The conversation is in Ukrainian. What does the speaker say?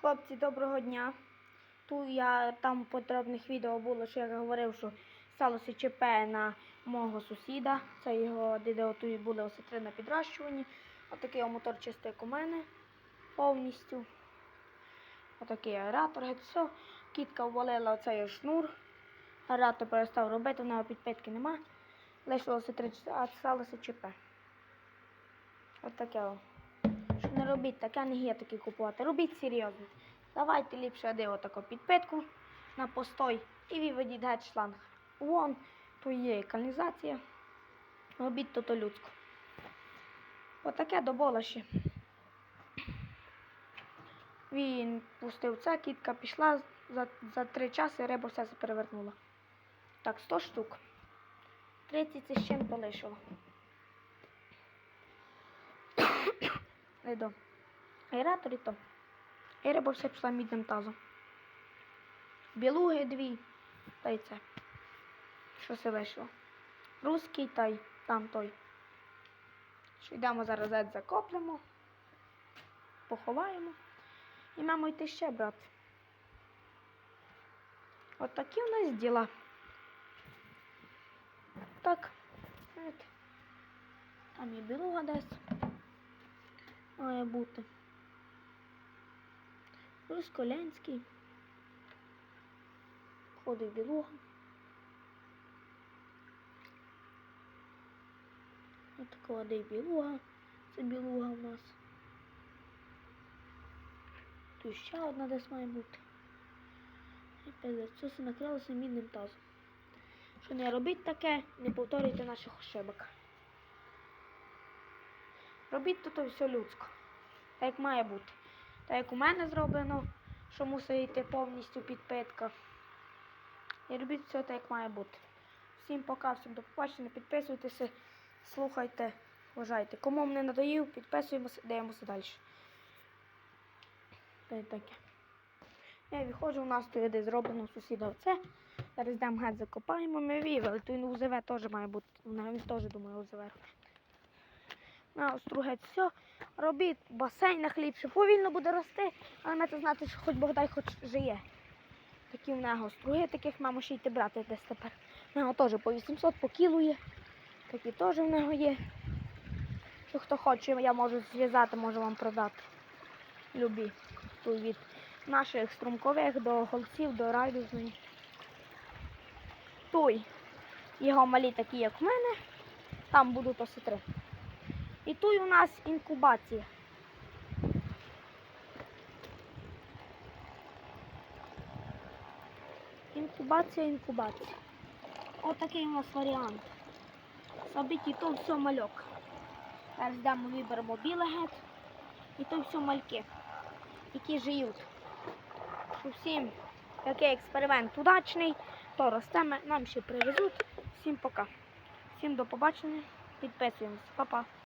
Хлопці, доброго дня. Тут я там потрібних відео було, що я говорив, що сталося ЧП на мого сусіда. Це його де тут були осетри на підрощуванні. Отакий його мотор чистий, як у мене повністю. Отакий аератор, геть все. Кітка ввалила оцей шнур. Аератор перестав робити, в нього підпитки нема. Лишилося три, а сталося ЧП. От таке. о. Щоб робіть таке, не є такі купувати. Робіть серйозно. Давайте ліпше де отаку підпитку на постой і виведіть геть шланг. Вон, то є каналізація. Робіть то то людську. Отаке до болощі. Він пустив це, кітка пішла, за, за три часи риба все перевернула. Так, 100 штук. 30 з чим то Йду. Аератор і то. І риба все пішла мідним тазом. Білуги дві. Та й це. Що це лишило? Руський та й там той. Що йдемо зараз зет закоплемо, поховаємо. І мамо йти ще брати. От такі у нас діла. Так. Там є білуга десь. Має бути. Руськолянський. Ходить білуга. Ось такого де білуга. Це білуга у нас. Тут ще одна десь має бути. І пиздець, все накрилося мідним тазом. Що не робіть таке, не повторюйте наших ошибок. Робіть тут все людсько. Так як має бути. Так як у мене зроблено, що мусить йти повністю підпитка. І робіть все так, як має бути. Всім пока, всім до побачення, підписуйтеся, слухайте, вважайте. Кому не надоїв, підписуємося, дивимося далі. Та й таке. Я виходжу, у нас тут зроблено сусіда оце. Зараз йдемо геть закопаємо, ми вивели, то він УЗВ теж має бути. Він теж думає УЗВ. На остругець все. Робіть в басейнах ліпше. Повільно буде рости, але маєте знати, що хоч Богдай хоч жиє. Такі в нього струги, таких мамо ще йти брати десь тепер. В нього теж по 800 по кілу є. Такі теж в нього є. Що хто хоче, я можу зв'язати, можу вам продати. Любі. Тут від наших струмкових до голців, до райдузної. Той. Його малі такі, як в мене. Там будуть осетри. І тут у нас інкубація. Інкубація, інкубація. Отакий у нас варіант. Собіть і то все мальок. Зараз йдемо виберемо біле гет. І то все мальки, які живуть. Всім такий експеримент удачний, то ростеме, нам ще привезуть. Всім пока. Всім до побачення. Підписуємось. Па-па.